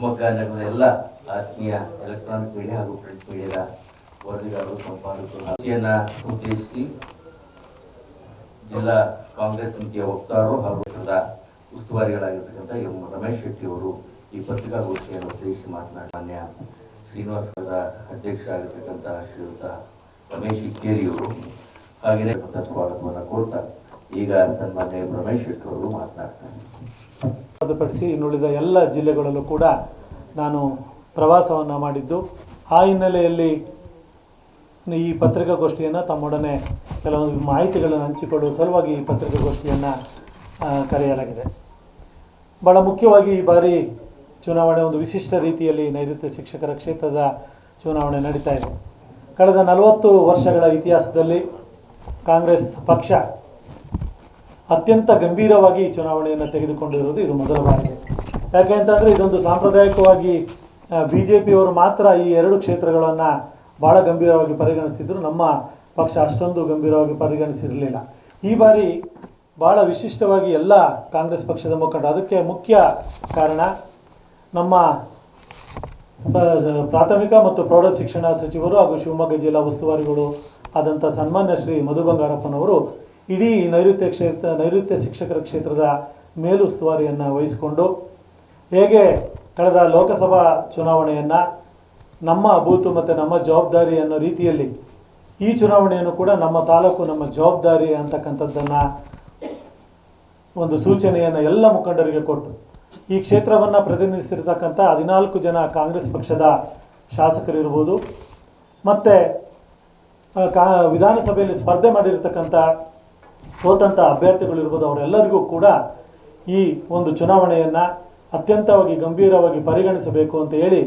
ಶಿವಮೊಗ್ಗ ನಗರದ ಎಲ್ಲ ಆತ್ಮೀಯ ಎಲೆಕ್ಟ್ರಾನಿಕ್ ಮೀಡಿಯಾ ಹಾಗೂ ಪ್ರಿಂಟ್ ಮೀಡಿಯಾದ ವರದಿಗಾರರು ಸಂಪಾದಕರು ಅರ್ಜಿಯನ್ನ ಉದ್ದೇಶಿಸಿ ಜಿಲ್ಲಾ ಕಾಂಗ್ರೆಸ್ ಸಮಿತಿಯ ವಕ್ತಾರರು ಹಾಗೂ ಉಸ್ತುವಾರಿಗಳಾಗಿರ್ತಕ್ಕಂಥ ಎಂ ರಮೇಶ್ ಶೆಟ್ಟಿ ಅವರು ಈ ಪತ್ರಿಕಾಗೋಷ್ಠಿಯನ್ನು ಉದ್ದೇಶಿಸಿ ಮಾತನಾಡಿ ಮಾನ್ಯ ಶ್ರೀನಿವಾಸದ ಅಧ್ಯಕ್ಷ ಆಗಿರ್ತಕ್ಕಂಥ ಶ್ರೀಯುತ ರಮೇಶ್ ಇಕ್ಕೇರಿಯವರು ಹಾಗೆಯೇ ಸ್ವಾಗತವನ್ನು ಕೋರ್ತಾ ಈಗ ಸನ್ಮಾನ್ಯ ರಮೇಶ್ ಅವರು ಮಾತನಾಡ್ತಾರೆ ಹೊರತುಪಡಿಸಿ ಇನ್ನುಳಿದ ಎಲ್ಲ ಜಿಲ್ಲೆಗಳಲ್ಲೂ ಕೂಡ ನಾನು ಪ್ರವಾಸವನ್ನು ಮಾಡಿದ್ದು. ಆ ಹಿನ್ನೆಲೆಯಲ್ಲಿ ಈ ಪತ್ರಿಕಾಗೋಷ್ಠಿಯನ್ನು ತಮ್ಮೊಡನೆ ಕೆಲವೊಂದು ಮಾಹಿತಿಗಳನ್ನು ಹಂಚಿಕೊಳ್ಳುವ ಸಲುವಾಗಿ ಈ ಪತ್ರಿಕಾಗೋಷ್ಠಿಯನ್ನು ಕರೆಯಲಾಗಿದೆ. ಭಾಳ ಮುಖ್ಯವಾಗಿ ಈ ಬಾರಿ ಚುನಾವಣೆ ಒಂದು ವಿಶಿಷ್ಟ ರೀತಿಯಲ್ಲಿ ನೈಋತ್ಯ ಶಿಕ್ಷಕರ ಕ್ಷೇತ್ರದ ಚುನಾವಣೆ ನಡೀತಾ ಇದೆ. ಕಳೆದ ನಲವತ್ತು ವರ್ಷಗಳ ಇತಿಹಾಸದಲ್ಲಿ ಕಾಂಗ್ರೆಸ್ ಪಕ್ಷ ಅತ್ಯಂತ ಗಂಭೀರವಾಗಿ ಈ ಚುನಾವಣೆಯನ್ನು ತೆಗೆದುಕೊಂಡಿರುವುದು ಇದು ಮೊದಲ ಬಾರಿಗೆ. ಯಾಕೆ ಅಂತಂದರೆ ಇದೊಂದು ಸಾಂಪ್ರದಾಯಿಕವಾಗಿ ಬಿ ಜೆ ಪಿಯವರು ಮಾತ್ರ ಈ ಎರಡು ಕ್ಷೇತ್ರಗಳನ್ನು ಭಾಳ ಗಂಭೀರವಾಗಿ ಪರಿಗಣಿಸ್ತಿದ್ರು. ನಮ್ಮ ಪಕ್ಷ ಅಷ್ಟೊಂದು ಗಂಭೀರವಾಗಿ ಪರಿಗಣಿಸಿರಲಿಲ್ಲ. ಈ ಬಾರಿ ಭಾಳ ವಿಶಿಷ್ಟವಾಗಿ ಎಲ್ಲ ಕಾಂಗ್ರೆಸ್ ಪಕ್ಷದ ಮುಖಂಡ, ಅದಕ್ಕೆ ಮುಖ್ಯ ಕಾರಣ ನಮ್ಮ ಪ್ರಾಥಮಿಕ ಮತ್ತು ಪ್ರೌಢ ಶಿಕ್ಷಣ ಸಚಿವರು ಹಾಗೂ ಶಿವಮೊಗ್ಗ ಜಿಲ್ಲಾ ಉಸ್ತುವಾರಿಗಳು ಆದಂಥ ಸನ್ಮಾನ್ಯ ಶ್ರೀ ಮಧು ಬಂಗಾರಪ್ಪನವರು ಇಡೀ ನೈಋತ್ಯ ಕ್ಷೇತ್ರ, ನೈಋತ್ಯ ಶಿಕ್ಷಕರ ಕ್ಷೇತ್ರದ ಮೇಲುಸ್ತುವಾರಿಯನ್ನು ವಹಿಸಿಕೊಂಡು ಹೇಗೆ ಕಳೆದ ಲೋಕಸಭಾ ಚುನಾವಣೆಯನ್ನು ನಮ್ಮ ಬೂತು ಮತ್ತು ನಮ್ಮ ಜವಾಬ್ದಾರಿ ಅನ್ನೋ ರೀತಿಯಲ್ಲಿ ಈ ಚುನಾವಣೆಯನ್ನು ಕೂಡ ನಮ್ಮ ತಾಲೂಕು ನಮ್ಮ ಜವಾಬ್ದಾರಿ ಅಂತಕ್ಕಂಥದ್ದನ್ನು ಒಂದು ಸೂಚನೆಯನ್ನು ಎಲ್ಲ ಮುಖಂಡರಿಗೆ ಕೊಟ್ಟು ಈ ಕ್ಷೇತ್ರವನ್ನು ಪ್ರತಿನಿಧಿಸಿರ್ತಕ್ಕಂಥ ಹದಿನಾಲ್ಕು ಜನ ಕಾಂಗ್ರೆಸ್ ಪಕ್ಷದ ಶಾಸಕರಿರ್ಬೋದು, ಮತ್ತು ಕಾ, ವಿಧಾನಸಭೆಯಲ್ಲಿ ಸ್ಪರ್ಧೆ ಮಾಡಿರ್ತಕ್ಕಂಥ ಸ್ವತಂತ್ರ ಅಭ್ಯರ್ಥಿಗಳಿರ್ಬೋದು ಅವರೆಲ್ಲರಿಗೂ ಕೂಡ ಈ ಒಂದು ಚುನಾವಣೆಯನ್ನು ಅತ್ಯಂತವಾಗಿ ಗಂಭೀರವಾಗಿ ಪರಿಗಣಿಸಬೇಕು ಅಂತ ಹೇಳಿ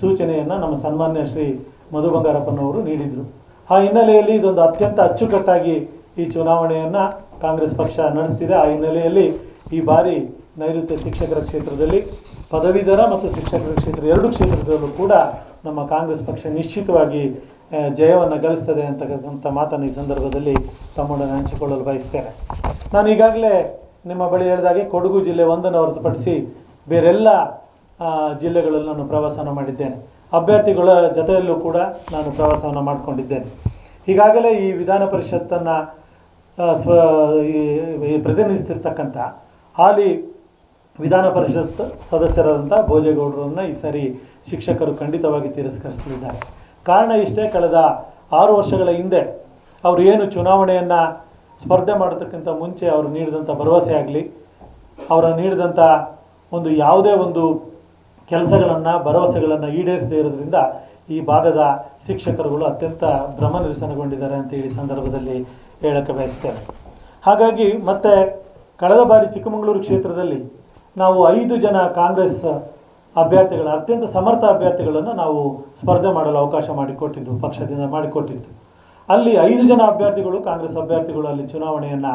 ಸೂಚನೆಯನ್ನು ನಮ್ಮ ಸನ್ಮಾನ್ಯ ಶ್ರೀ ಮಧು ಬಂಗಾರಪ್ಪನವರು ನೀಡಿದರು. ಆ ಹಿನ್ನೆಲೆಯಲ್ಲಿ ಇದೊಂದು ಅತ್ಯಂತ ಅಚ್ಚುಕಟ್ಟಾಗಿ ಈ ಚುನಾವಣೆಯನ್ನು ಕಾಂಗ್ರೆಸ್ ಪಕ್ಷ ನಡೆಸ್ತಿದೆ. ಆ ಹಿನ್ನೆಲೆಯಲ್ಲಿ ಈ ಬಾರಿ ನೈಋತ್ಯ ಶಿಕ್ಷಕರ ಕ್ಷೇತ್ರದಲ್ಲಿ ಪದವೀಧರ ಮತ್ತು ಶಿಕ್ಷಕರ ಕ್ಷೇತ್ರ ಎರಡು ಕ್ಷೇತ್ರದಲ್ಲೂ ಕೂಡ ನಮ್ಮ ಕಾಂಗ್ರೆಸ್ ಪಕ್ಷ ನಿಶ್ಚಿತವಾಗಿ ಜಯವನ್ನು ಗಳಿಸ್ತದೆ ಅಂತಕ್ಕಂಥ ಮಾತನ್ನು ಈ ಸಂದರ್ಭದಲ್ಲಿ ತಮ್ಮೊಡನೆ ಹಂಚಿಕೊಳ್ಳಲು ಬಯಸ್ತೇನೆ. ನಾನು ಈಗಾಗಲೇ ನಿಮ್ಮ ಬಳಿ ಹೇಳಿದಾಗೆ ಕೊಡಗು ಜಿಲ್ಲೆ ಒಂದನ್ನು ಹೊರತುಪಡಿಸಿ ಬೇರೆಲ್ಲ ಜಿಲ್ಲೆಗಳಲ್ಲಿ ನಾನು ಪ್ರವಾಸವನ್ನು ಮಾಡಿದ್ದೇನೆ. ಅಭ್ಯರ್ಥಿಗಳ ಜೊತೆಯಲ್ಲೂ ಕೂಡ ನಾನು ಪ್ರವಾಸವನ್ನು ಮಾಡಿಕೊಂಡಿದ್ದೇನೆ. ಈಗಾಗಲೇ ಈ ವಿಧಾನ ಪರಿಷತ್ತನ್ನು ಸ್ವ ಈ- ಪ್ರತಿನಿಧಿಸ್ತಿರ್ತಕ್ಕಂಥ ಹಾಲಿ ವಿಧಾನ ಪರಿಷತ್ ಸದಸ್ಯರಾದಂಥ ಭೋಜೇಗೌಡರನ್ನು ಈ ಸಾರಿ ಶಿಕ್ಷಕರು ಖಂಡಿತವಾಗಿ ತಿರಸ್ಕರಿಸಲಿದ್ದಾರೆ. ಕಾರಣ ಇಷ್ಟೇ, ಕಳೆದ ಆರು ವರ್ಷಗಳ ಹಿಂದೆ ಅವರು ಏನು ಚುನಾವಣೆಯನ್ನು ಸ್ಪರ್ಧೆ ಮಾಡೋದಕ್ಕಿಂತ ಮುಂಚೆ ಅವರು ನೀಡಿದಂಥ ಭರವಸೆ ಆಗಲಿ, ಅವರ ನೀಡಿದಂಥ ಒಂದು ಯಾವುದೇ ಒಂದು ಕೆಲಸಗಳನ್ನು, ಭರವಸೆಗಳನ್ನು ಈಡೇರಿಸದೇ ಇರೋದ್ರಿಂದ ಈ ಭಾಗದ ಶಿಕ್ಷಕರುಗಳು ಅತ್ಯಂತ ಭ್ರಮ ನಿರಸನಗೊಂಡಿದ್ದಾರೆ ಅಂತ ಹೇಳಿ ಸಂದರ್ಭದಲ್ಲಿ ಹೇಳಕ್ಕೆ ಬಯಸ್ತೇನೆ. ಹಾಗಾಗಿ ಮತ್ತೆ ಕಳೆದ ಬಾರಿ ಚಿಕ್ಕಮಗಳೂರು ಕ್ಷೇತ್ರದಲ್ಲಿ ನಾವು ಐದು ಜನ ಕಾಂಗ್ರೆಸ್ ಅಭ್ಯರ್ಥಿಗಳ, ಅತ್ಯಂತ ಸಮರ್ಥ ಅಭ್ಯರ್ಥಿಗಳನ್ನು ನಾವು ಸ್ಪರ್ಧೆ ಮಾಡಲು ಅವಕಾಶ ಮಾಡಿಕೊಟ್ಟಿದ್ದು, ಪಕ್ಷದಿಂದ ಮಾಡಿಕೊಟ್ಟಿದ್ದು. ಅಲ್ಲಿ ಐದು ಜನ ಅಭ್ಯರ್ಥಿಗಳು ಕಾಂಗ್ರೆಸ್ ಅಭ್ಯರ್ಥಿಗಳು ಅಲ್ಲಿ ಚುನಾವಣೆಯನ್ನು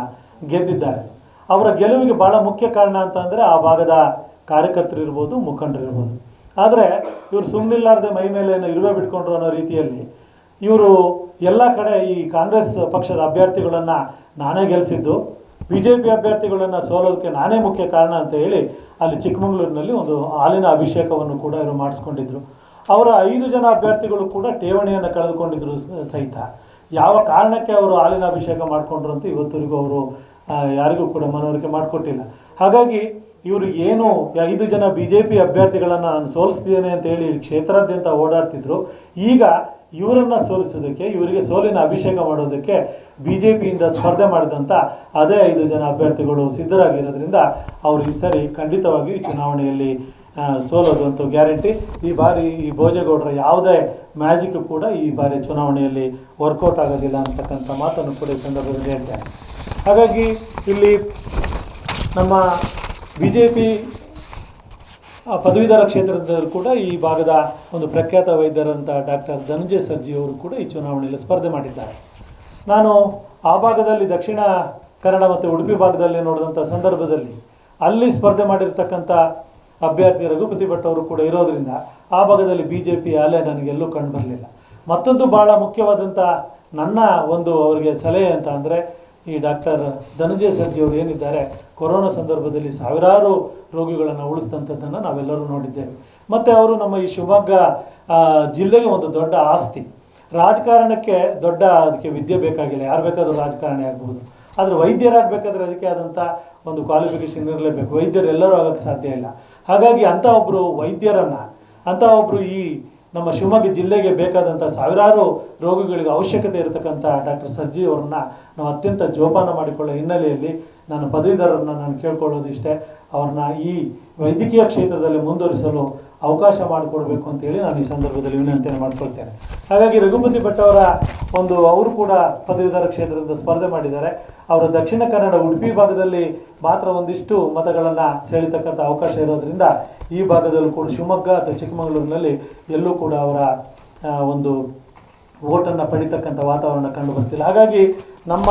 ಗೆದ್ದಿದ್ದಾರೆ. ಅವರ ಗೆಲುವಿಗೆ ಭಾಳ ಮುಖ್ಯ ಕಾರಣ ಅಂತಂದರೆ ಆ ಭಾಗದ ಕಾರ್ಯಕರ್ತರು ಇರ್ಬೋದು, ಮುಖಂಡರು ಇರ್ಬೋದು. ಆದರೆ ಇವರು ಸುಮ್ಮನಿಲ್ಲಾರ್ದೆ ಮೈ ಮೇಲೆ ಇರುವೆ ಬಿಟ್ಕೊಂಡ್ರು ಅನ್ನೋ ರೀತಿಯಲ್ಲಿ ಇವರು ಎಲ್ಲ ಕಡೆ ಈ ಕಾಂಗ್ರೆಸ್ ಪಕ್ಷದ ಅಭ್ಯರ್ಥಿಗಳನ್ನು ನಾನೇ ಗೆಲ್ಲಿಸಿದ್ದು ಬಿ ಜೆ ಪಿ ಅಭ್ಯರ್ಥಿಗಳನ್ನು ಸೋಲೋದಕ್ಕೆ ನಾನೇ ಮುಖ್ಯ ಕಾರಣ ಅಂತ ಹೇಳಿ ಅಲ್ಲಿ ಚಿಕ್ಕಮಗಳೂರಿನಲ್ಲಿ ಒಂದು ಹಾಲಿನ ಅಭಿಷೇಕವನ್ನು ಕೂಡ ಇವರು ಮಾಡಿಸ್ಕೊಂಡಿದ್ರು. ಅವರ ಐದು ಜನ ಅಭ್ಯರ್ಥಿಗಳು ಕೂಡ ಠೇವಣಿಯನ್ನು ಕಳೆದುಕೊಂಡಿದ್ರು ಸಹಿತ. ಯಾವ ಕಾರಣಕ್ಕೆ ಅವರು ಹಾಲಿನ ಅಭಿಷೇಕ ಮಾಡಿಕೊಂಡ್ರು ಅಂತ ಇವತ್ತಿಗೂ ಅವರು ಯಾರಿಗೂ ಕೂಡ ಮನವರಿಕೆ ಮಾಡಿಕೊಟ್ಟಿಲ್ಲ. ಹಾಗಾಗಿ ಇವರು ಏನು ಐದು ಜನ ಬಿ ಜೆ ಪಿ ಅಭ್ಯರ್ಥಿಗಳನ್ನು ನಾನು ಸೋಲಿಸ್ತಿದ್ದೇನೆ ಅಂತ ಹೇಳಿ ಕ್ಷೇತ್ರಾದ್ಯಂತ ಓಡಾಡ್ತಿದ್ರು, ಈಗ ಇವರನ್ನು ಸೋಲಿಸೋದಕ್ಕೆ, ಇವರಿಗೆ ಸೋಲಿನ ಅಭಿಷೇಕ ಮಾಡೋದಕ್ಕೆ ಬಿ ಜೆ ಪಿಯಿಂದ ಸ್ಪರ್ಧೆ ಮಾಡಿದಂಥ ಅದೇ ಐದು ಜನ ಅಭ್ಯರ್ಥಿಗಳು ಸಿದ್ಧರಾಗಿರೋದ್ರಿಂದ ಅವರು ಈ ಸರಿ ಖಂಡಿತವಾಗಿಯೂ ಚುನಾವಣೆಯಲ್ಲಿ ಸೋಲೋದು ಅಂತ ಗ್ಯಾರಂಟಿ. ಈ ಬಾರಿ ಈ ಭೋಜೇಗೌಡರ ಯಾವುದೇ ಮ್ಯಾಜಿಕ್ ಕೂಡ ಈ ಬಾರಿ ಚುನಾವಣೆಯಲ್ಲಿ ವರ್ಕೌಟ್ ಆಗೋದಿಲ್ಲ ಅಂತಕ್ಕಂಥ ಮಾತನ್ನು ಕೂಡ ಈ ಸಂದರ್ಭದಲ್ಲಿ ಹೇಳ್ತಾರೆ. ಹಾಗಾಗಿ ಇಲ್ಲಿ ನಮ್ಮ ಬಿ ಜೆ ಪಿ ಪದವೀಧರ ಕ್ಷೇತ್ರದಲ್ಲೂ ಕೂಡ ಈ ಭಾಗದ ಒಂದು ಪ್ರಖ್ಯಾತ ವೈದ್ಯರಂಥ ಡಾಕ್ಟರ್ ಧನಂಜಯ ಸರ್ಜಿ ಅವರು ಕೂಡ ಈ ಚುನಾವಣೆಯಲ್ಲಿ ಸ್ಪರ್ಧೆ ಮಾಡಿದ್ದಾರೆ. ನಾನು ಆ ಭಾಗದಲ್ಲಿ ದಕ್ಷಿಣ ಕನ್ನಡ ಮತ್ತು ಉಡುಪಿ ಭಾಗದಲ್ಲಿ ನೋಡಿದಂಥ ಸಂದರ್ಭದಲ್ಲಿ ಅಲ್ಲಿ ಸ್ಪರ್ಧೆ ಮಾಡಿರ್ತಕ್ಕಂಥ ಅಭ್ಯರ್ಥಿ ರಘುಪತಿ ಭಟ್ ಅವರು ಕೂಡ ಇರೋದ್ರಿಂದ ಆ ಭಾಗದಲ್ಲಿ ಬಿ ಜೆ ಪಿ ಅಲೆ ನನಗೆಲ್ಲೂ ಕಂಡು ಬರಲಿಲ್ಲ. ಮತ್ತೊಂದು ಭಾಳ ಮುಖ್ಯವಾದಂಥ ನನ್ನ ಒಂದು ಅವರಿಗೆ ಸಲಹೆ ಅಂತ ಅಂದರೆ ಈ ಡಾಕ್ಟರ್ ಧನಂಜಯ ಸರ್ಜಿ ಅವರು ಏನಿದ್ದಾರೆ, ಕೊರೋನಾ ಸಂದರ್ಭದಲ್ಲಿ ಸಾವಿರಾರು ರೋಗಿಗಳನ್ನು ಉಳಿಸಿದಂಥದ್ದನ್ನು ನಾವೆಲ್ಲರೂ ನೋಡಿದ್ದೇವೆ. ಮತ್ತು ಅವರು ನಮ್ಮ ಈ ಶಿವಮೊಗ್ಗ ಜಿಲ್ಲೆಗೆ ಒಂದು ದೊಡ್ಡ ಆಸ್ತಿ. ರಾಜಕಾರಣಕ್ಕೆ ದೊಡ್ಡ ಅದಕ್ಕೆ ವಿದ್ಯೆ ಬೇಕಾಗಿಲ್ಲ. ಯಾರು ಬೇಕಾದರೂ ರಾಜಕಾರಣಿ ಆಗ್ಬೋದು ಆದರೆ ವೈದ್ಯರಾಗಬೇಕಾದ್ರೆ ಅದಕ್ಕೆ ಆದಂಥ ಒಂದು ಕ್ವಾಲಿಫಿಕೇಷನ್ ಇರಲೇಬೇಕು. ವೈದ್ಯರು ಎಲ್ಲರೂ ಆಗೋಕ್ಕೆ ಸಾಧ್ಯ ಇಲ್ಲ. ಹಾಗಾಗಿ ಅಂಥ ಒಬ್ಬರು ವೈದ್ಯರನ್ನು, ಅಂಥ ಒಬ್ಬರು ಈ ನಮ್ಮ ಶಿವಮೊಗ್ಗ ಜಿಲ್ಲೆಗೆ ಬೇಕಾದಂಥ ಸಾವಿರಾರು ರೋಗಿಗಳಿಗೆ ಅವಶ್ಯಕತೆ ಇರತಕ್ಕಂಥ ಡಾಕ್ಟರ್ ಸರ್ಜಿ ಅವರನ್ನ ನಾವು ಅತ್ಯಂತ ಜೋಪಾನ ಮಾಡಿಕೊಳ್ಳೋ ಹಿನ್ನೆಲೆಯಲ್ಲಿ ನಾನು ಪದವೀಧರರನ್ನು ನಾನು ಕೇಳ್ಕೊಳ್ಳೋದು ಇಷ್ಟೇ. ಅವ್ರನ್ನ ಈ ವೈದ್ಯಕೀಯ ಕ್ಷೇತ್ರದಲ್ಲಿ ಮುಂದುವರಿಸಲು ಅವಕಾಶ ಮಾಡಿಕೊಡ್ಬೇಕು ಅಂತೇಳಿ ನಾನು ಈ ಸಂದರ್ಭದಲ್ಲಿ ವಿನಂತಿಯನ್ನು ಮಾಡ್ಕೊಳ್ತೇನೆ. ಹಾಗಾಗಿ ರಘುಪತಿ ಭಟ್ ಅವರ ಒಂದು ಅವರು ಕೂಡ ಪದವೀಧರ ಕ್ಷೇತ್ರದಿಂದ ಸ್ಪರ್ಧೆ ಮಾಡಿದ್ದಾರೆ. ಅವರು ದಕ್ಷಿಣ ಕನ್ನಡ ಉಡುಪಿ ಭಾಗದಲ್ಲಿ ಮಾತ್ರ ಒಂದಿಷ್ಟು ಮತಗಳನ್ನು ಸೆಳೀತಕ್ಕಂಥ ಅವಕಾಶ ಇರೋದ್ರಿಂದ ಈ ಭಾಗದಲ್ಲೂ ಕೂಡ ಶಿವಮೊಗ್ಗ ಅಥವಾ ಚಿಕ್ಕಮಗಳೂರಿನಲ್ಲಿ ಎಲ್ಲೂ ಕೂಡ ಅವರ ಒಂದು ಓಟನ್ನು ಪಡಿತಕ್ಕಂಥ ವಾತಾವರಣ ಕಂಡು ಬರ್ತಿಲ್ಲ. ಹಾಗಾಗಿ ನಮ್ಮ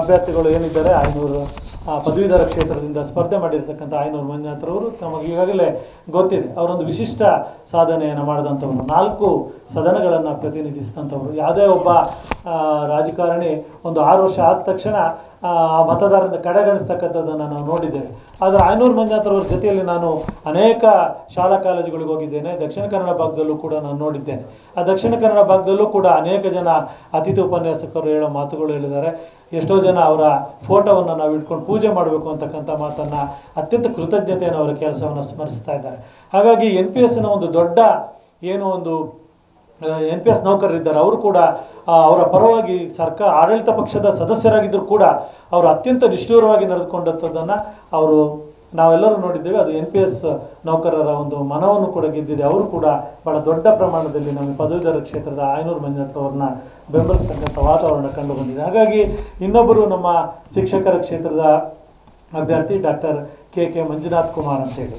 ಅಭ್ಯರ್ಥಿಗಳು ಏನಿದ್ದಾರೆ? ಐನೂರು ಆ, ಪದವೀಧರ ಕ್ಷೇತ್ರದಿಂದ ಸ್ಪರ್ಧೆ ಮಾಡಿರ್ತಕ್ಕಂಥ ಐನೂರು ಮಂಜುನಾಥರವರು ತಮಗೆ ಈಗಾಗಲೇ ಗೊತ್ತಿದೆ. ಅವರೊಂದು ವಿಶಿಷ್ಟ ಸಾಧನೆಯನ್ನು ಮಾಡಿದಂಥವ್ರು ನಾಲ್ಕು ಸದನಗಳನ್ನು ಪ್ರತಿನಿಧಿಸಿದಂಥವ್ರು. ಯಾವುದೇ ಒಬ್ಬ ರಾಜಕಾರಣಿ ಒಂದು ಆರು ವರ್ಷ ಆದ ತಕ್ಷಣ ಮತದಾರರಿಂದ ಕಡೆಗಣಿಸ್ತಕ್ಕಂಥದ್ದನ್ನು ನಾವು ನೋಡಿದ್ದೇವೆ. ಆದರೆ ಐನೂರು ಮಂಜುನಾಥರವ್ರ ಜೊತೆಯಲ್ಲಿ ನಾನು ಅನೇಕ ಶಾಲಾ ಕಾಲೇಜುಗಳಿಗೆ ಹೋಗಿದ್ದೇನೆ. ದಕ್ಷಿಣ ಕನ್ನಡ ಭಾಗದಲ್ಲೂ ಕೂಡ ನಾನು ನೋಡಿದ್ದೇನೆ. ಆ ದಕ್ಷಿಣ ಕನ್ನಡ ಭಾಗದಲ್ಲೂ ಕೂಡ ಅನೇಕ ಜನ ಅತಿಥಿ ಉಪನ್ಯಾಸಕರು ಹೇಳೋ ಮಾತುಗಳು ಹೇಳಿದ್ದಾರೆ. ಎಷ್ಟೋ ಜನ ಅವರ ಫೋಟೋವನ್ನು ನಾವು ಇಟ್ಕೊಂಡು ಪೂಜೆ ಮಾಡಬೇಕು ಅಂತಕ್ಕಂಥ ಮಾತನ್ನು ಅತ್ಯಂತ ಕೃತಜ್ಞತೆಯನ್ನು ಅವರ ಕೆಲಸವನ್ನು ಸ್ಮರಿಸ್ತಾ ಇದ್ದಾರೆ. ಹಾಗಾಗಿ ಎನ್ ಪಿ ಎಸ್ನ ಒಂದು ದೊಡ್ಡ ಏನು ಒಂದು ಎನ್ ಪಿ ಎಸ್ ನೌಕರರಿದ್ದಾರೆ, ಅವರು ಕೂಡ ಅವರ ಪರವಾಗಿ ಸರ್ಕಾರ, ಆಡಳಿತ ಪಕ್ಷದ ಸದಸ್ಯರಾಗಿದ್ದರೂ ಕೂಡ ಅವರು ಅತ್ಯಂತ ನಿಷ್ಠೂರವಾಗಿ ನಡೆದುಕೊಂಡಂಥದ್ದನ್ನು ಅವರು ನಾವೆಲ್ಲರೂ ನೋಡಿದ್ದೇವೆ, ಅದು ಎನ್ ಪಿ ಎಸ್ ನೌಕರರ ಒಂದು ಮನವನ್ನು ಕೂಡ ಗೆದ್ದಿದೆ. ಅವರು ಕೂಡ ಬಹಳ ದೊಡ್ಡ ಪ್ರಮಾಣದಲ್ಲಿ ನಮ್ಮ ಪದವೀಧರ ಕ್ಷೇತ್ರದ ಆಯನೂರು ಮಂಜುನಾಥ್ ಅವ್ರನ್ನ ಬೆಂಬಲಿಸ್ತಕ್ಕಂಥ ವಾತಾವರಣ ಕಂಡು ಬಂದಿದೆ ಹಾಗಾಗಿ ಇನ್ನೊಬ್ಬರು ನಮ್ಮ ಶಿಕ್ಷಕರ ಕ್ಷೇತ್ರದ ಅಭ್ಯರ್ಥಿ doctor K K Manjunath Kumar ಅಂತೇಳಿ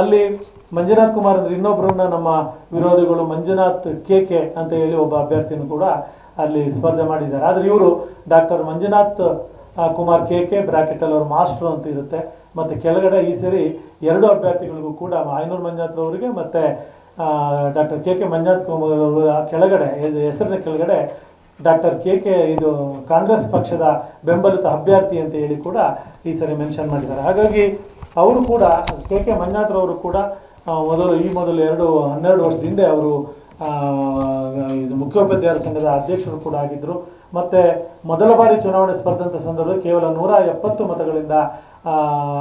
ಅಲ್ಲಿ ಮಂಜುನಾಥ್ ಕುಮಾರ್ ಅಂದರೆ ಇನ್ನೊಬ್ಬರನ್ನ ನಮ್ಮ ವಿರೋಧಿಗಳು ಮಂಜುನಾಥ್ ಕೆ ಕೆ ಅಂತ ಹೇಳಿ ಒಬ್ಬ ಅಭ್ಯರ್ಥಿನೂ ಕೂಡ ಅಲ್ಲಿ ಸ್ಪರ್ಧೆ ಮಾಡಿದ್ದಾರೆ. ಆದರೆ ಇವರು doctor Manjunath Kumar K K, ಬ್ರಾಕೆಟಲ್ಲಿ ಅವ್ರ ಮಾಸ್ಟ್ರು ಅಂತ ಇರುತ್ತೆ. ಮತ್ತು ಕೆಳಗಡೆ ಈ ಸರಿ ಎರಡು ಅಭ್ಯರ್ಥಿಗಳಿಗೂ ಕೂಡ ಆಯನೂರು ಮಂಜಾತ್ರ ಅವರಿಗೆ ಮತ್ತು doctor K K Manjunath Kumar ಅವರ ಕೆಳಗಡೆ ಹೆಸರಿನ ಕೆಳಗಡೆ ಡಾಕ್ಟರ್ ಕೆ ಕೆ ಇದು ಕಾಂಗ್ರೆಸ್ ಪಕ್ಷದ ಬೆಂಬಲಿತ ಅಭ್ಯರ್ಥಿ ಅಂತ ಹೇಳಿ ಕೂಡ ಈ ಸರಿ ಮೆನ್ಷನ್ ಮಾಡಿದ್ದಾರೆ. ಹಾಗಾಗಿ ಅವರು ಕೂಡ ಕೆ ಕೆ ಮಂಜಾತ್ರವರು ಕೂಡ ಮೊದಲು, ಈ ಮೊದಲು ಎರಡು, ಹನ್ನೆರಡು ವರ್ಷದ ಹಿಂದೆ ಅವರು ಇದು ಮುಖ್ಯೋಪಾಧ್ಯಾಯರ ಸಂಘದ ಅಧ್ಯಕ್ಷರು ಕೂಡ ಆಗಿದ್ದರು. ಮತ್ತು ಮೊದಲ ಬಾರಿ ಚುನಾವಣೆ ಸ್ಪರ್ಧಂತ ಸಂದರ್ಭದಲ್ಲಿ ಕೇವಲ ನೂರ ಎಪ್ಪತ್ತು ಮತಗಳಿಂದ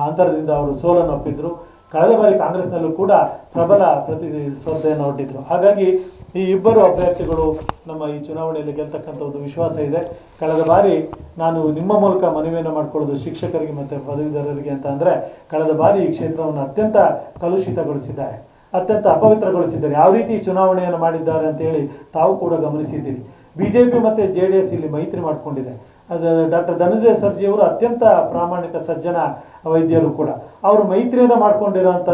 ಅಂತರದಿಂದ ಅವರು ಸೋಲನ್ನು ಒಪ್ಪಿದ್ರು. ಕಳೆದ ಬಾರಿ ಕಾಂಗ್ರೆಸ್ನಲ್ಲೂ ಕೂಡ ಪ್ರಬಲ ಪ್ರತಿ ಸ್ಪರ್ಧೆಯನ್ನು ಒಡ್ಡಿದ್ರು ಹಾಗಾಗಿ ಈ ಇಬ್ಬರು ಅಭ್ಯರ್ಥಿಗಳು ನಮ್ಮ ಈ ಚುನಾವಣೆಯಲ್ಲಿ ಗೆಲ್ತಕ್ಕಂಥ ಒಂದು ವಿಶ್ವಾಸ ಇದೆ. ಕಳೆದ ಬಾರಿ ನಾನು ನಿಮ್ಮ ಮೂಲಕ ಮನವಿಯನ್ನು ಮಾಡಿಕೊಳ್ಳೋದು ಶಿಕ್ಷಕರಿಗೆ ಮತ್ತು ಪದವೀಧರರಿಗೆ ಅಂತ ಅಂದರೆ, ಕಳೆದ ಬಾರಿ ಈ ಕ್ಷೇತ್ರವನ್ನು ಅತ್ಯಂತ ಕಲುಷಿತಗೊಳಿಸಿದ್ದಾರೆ. ಅತ್ಯಂತ ಅಪವಿತ್ರಗೊಳಿಸಿದ್ದಾರೆ. ಯಾವ ರೀತಿ ಚುನಾವಣೆಯನ್ನು ಮಾಡಿದ್ದಾರೆ ಅಂತ ಹೇಳಿ ತಾವು ಕೂಡ ಗಮನಿಸಿದ್ದೀರಿ. ಬಿಜೆಪಿ ಮತ್ತು ಜೆ ಡಿ ಎಸ್ ಇಲ್ಲಿ ಮೈತ್ರಿ ಮಾಡಿಕೊಂಡಿದೆ. ಅದು ಡಾಕ್ಟರ್ ಧನಂಜಯ ಸರ್ಜಿಯವರು ಅತ್ಯಂತ ಪ್ರಾಮಾಣಿಕ ಸಜ್ಜನ ವೈದ್ಯರು ಕೂಡ. ಅವರು ಮೈತ್ರಿಯನ್ನು ಮಾಡ್ಕೊಂಡಿರೋಂಥ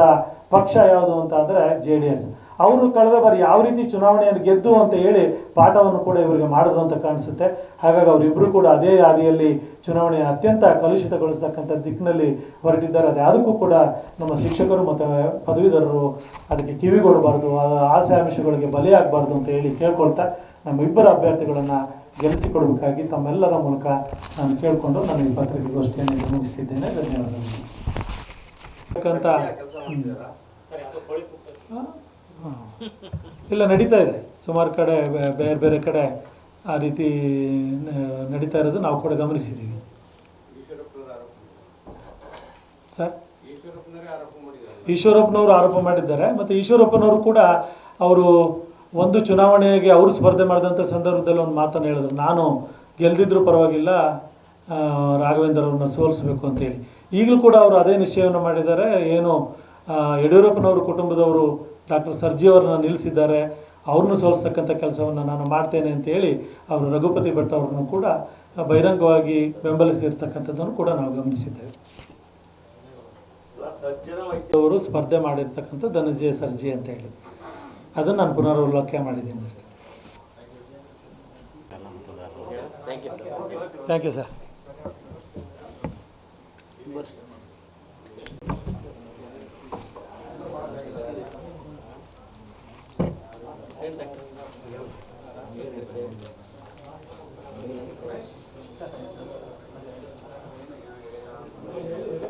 ಪಕ್ಷ ಯಾವುದು ಅಂತ ಅಂದರೆ ಜೆ ಡಿ ಎಸ್. ಅವರು ಕಳೆದ ಬಾರಿ ಯಾವ ರೀತಿ ಚುನಾವಣೆಯನ್ನು ಗೆದ್ದು ಅಂತ ಹೇಳಿ ಪಾಠವನ್ನು ಕೂಡ ಇವರಿಗೆ ಮಾಡಿದ್ರು ಅಂತ ಕಾಣಿಸುತ್ತೆ. ಹಾಗಾಗಿ ಅವರಿಬ್ಬರು ಕೂಡ ಅದೇ ಹಾದಿಯಲ್ಲಿ ಚುನಾವಣೆಯನ್ನು ಅತ್ಯಂತ ಕಲುಷಿತಗೊಳಿಸ್ತಕ್ಕಂಥ ದಿಕ್ಕಿನಲ್ಲಿ ಹೊರಟಿದ್ದಾರೆ. ಅದು ಯಾವುದಕ್ಕೂ ಕೂಡ ನಮ್ಮ ಶಿಕ್ಷಕರು ಮತ್ತು ಪದವೀಧರರು ಅದಕ್ಕೆ ಕಿವಿಗೊಡಬಾರ್ದು ಆಸೆ ಅಂಶಗಳಿಗೆ ಬಲಿಯಾಗಬಾರ್ದು ಅಂತ ಹೇಳಿ ಕೇಳ್ಕೊಳ್ತಾ ನಮ್ಮ ಇಬ್ಬರು ಅಭ್ಯರ್ಥಿಗಳನ್ನು ಗೆಲ್ಲಿಸಿಕೊಡಬೇಕಾಗಿ ತಮ್ಮೆಲ್ಲರ ಮೂಲಕ ನಾನು ಕೇಳಿಕೊಂಡು ನಾನು ಈ ಪತ್ರಿಕೆಗೋಷ್ಠಿಯನ್ನು ಮುಗಿಸ್ತಿದ್ದೇನೆ. ಧನ್ಯವಾದಗಳು. ಯಾಕಂತ. ಇಲ್ಲ ನಡೀತಾ ಇದೆ. ಸುಮಾರು ಕಡೆ ಬೇರೆ ಬೇರೆ ಕಡೆ ಆ ರೀತಿ ನಡೀತಾ ಇರೋದು ನಾವು ಕೂಡ ಗಮನಿಸಿದ್ದೀವಿ. ಸರ್? ಈಶ್ವರಪ್ಪನವರು ಆರೋಪ ಮಾಡಿದ್ದಾರೆ. ಮತ್ತು ಈಶ್ವರಪ್ಪನವರು ಕೂಡ ಅವರು ಒಂದು ಚುನಾವಣೆಗೆ ಅವರು ಸ್ಪರ್ಧೆ ಮಾಡಿದಂಥ ಸಂದರ್ಭದಲ್ಲಿ ಒಂದು ಮಾತನ್ನು ಹೇಳಿದ್ರು. ನಾನು ಗೆಲ್ದಿದ್ರೂ ಪರವಾಗಿಲ್ಲ ರಾಘವೇಂದ್ರ ಅವ್ರನ್ನ ಸೋಲಿಸ್ಬೇಕು ಅಂತೇಳಿ ಈಗಲೂ ಕೂಡ ಅವರು ಅದೇ ನಿಶ್ಚಯವನ್ನು ಮಾಡಿದ್ದಾರೆ. ಏನು ಯಡಿಯೂರಪ್ಪನವರು ಕುಟುಂಬದವರು ಡಾಕ್ಟರ್ ಸರ್ಜಿ ಅವ್ರನ್ನ ನಿಲ್ಲಿಸಿದ್ದಾರೆ. ಅವ್ರನ್ನೂ ಸೋಲಿಸ್ತಕ್ಕಂಥ ಕೆಲಸವನ್ನು ನಾನು ಮಾಡ್ತೇನೆ ಅಂತೇಳಿ ಅವರು ರಘುಪತಿ ಭಟ್ ಅವ್ರನ್ನು ಕೂಡ ಬಹಿರಂಗವಾಗಿ ಬೆಂಬಲಿಸಿರ್ತಕ್ಕಂಥದ್ದನ್ನು ಕೂಡ ನಾವು ಗಮನಿಸಿದ್ದೇವೆ. ಅವರು ಸ್ಪರ್ಧೆ ಮಾಡಿರ್ತಕ್ಕಂಥ ಧನಂಜಯ ಸರ್ಜಿ ಅಂತ ಹೇಳಿ. ಅದನ್ನು ನಾನು ಪುನರಾವಲೋಕನೆ ಮಾಡಿದ್ದೀನಿ ಅಷ್ಟೇ. Thank you sir